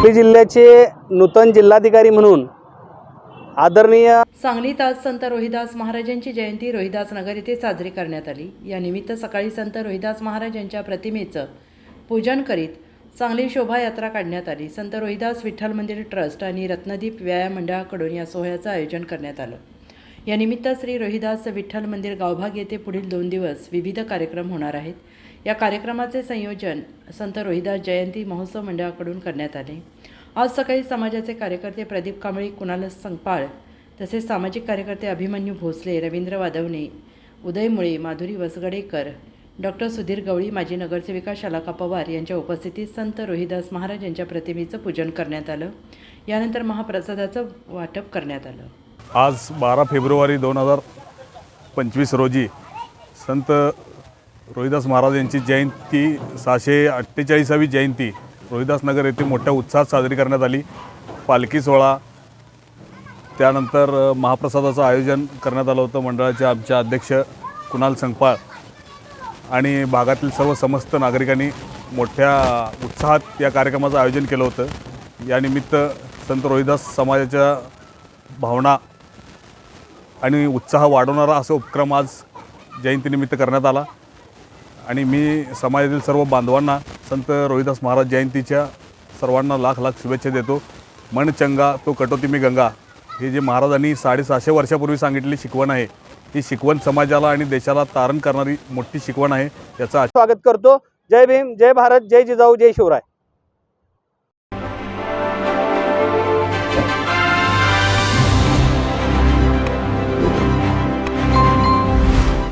सांगली जिल्ह्याचे नूतन जिल्हाधिकारी म्हणून आदरणीय सांगलीत आज संत रोहिदास महाराजांची जयंती रोहिदास नगर येथे साजरी करण्यात आली. या निमित्त सकाळी संत रोहिदास महाराज यांच्या प्रतिमेचं पूजन करीत सांगली शोभायात्रा काढण्यात आली. संत रोहिदास विठ्ठल मंदिर ट्रस्ट आणि रत्नदीप व्यायाम मंडळाकडून या सोहळ्याचं आयोजन करण्यात आलं. या निमित्त श्री रोहिदास विठ्ठल मंदिर गावभाग येथे पुढील दोन दिवस विविध कार्यक्रम होणार आहेत. या कार्यक्रमाचे संयोजन संत रोहिदास जयंती महोत्सव मंडळाकडून करण्यात आले. आज सकाळी समाजाचे कार्यकर्ते प्रदीप कांबळी कुणाल संगपाळ तसेच सामाजिक कार्यकर्ते अभिमन्यू भोसले रवींद्र वादवणे उदय मुळे माधुरी वसगडेकर डॉक्टर सुधीर गवळी माजी नगरसेविका शालाका पवार यांच्या उपस्थितीत संत रोहिदास महाराज यांच्या प्रतिमेचं पूजन करण्यात आलं. यानंतर महाप्रसादाचं वाटप करण्यात आलं. आज बारा फेब्रुवारी दोन हजार पंचवीस रोजी संत रोहिदास महाराज यांची जयंती सहाशे अठ्ठेचाळीसावी जयंती रोहिदास नगर येथे मोठ्या उत्साहात साजरी करण्यात आली. पालखी सोहळा त्यानंतर महाप्रसादाचं आयोजन करण्यात आलं होतं. मंडळाचे आमच्या अध्यक्ष कुणाल संगपाळ आणि भागातील सर्व समस्त नागरिकांनी मोठ्या उत्साहात या कार्यक्रमाचं आयोजन केलं होतं. यानिमित्त संत रोहिदास समाजाच्या भावना आणि उत्साह वाढवणारा असा उपक्रम आज जयंतीनिमित्त करण्यात आला. आणि मी समाजातील सर्व बांधवांना संत रोहिदास महाराज जयंतीच्या सर्वांना लाख लाख शुभेच्छा देतो. मन चंगा तो कटोती मी गंगा. हे जे महाराजांनी साडेसहाशे वर्षापूर्वी सांगितलेली शिकवण आहे ही शिकवण समाजाला आणि देशाला तारण करणारी मोठी शिकवण आहे याचा स्वागत करतो. जय भीम जय भारत जय जिजाऊ जय शिवराय.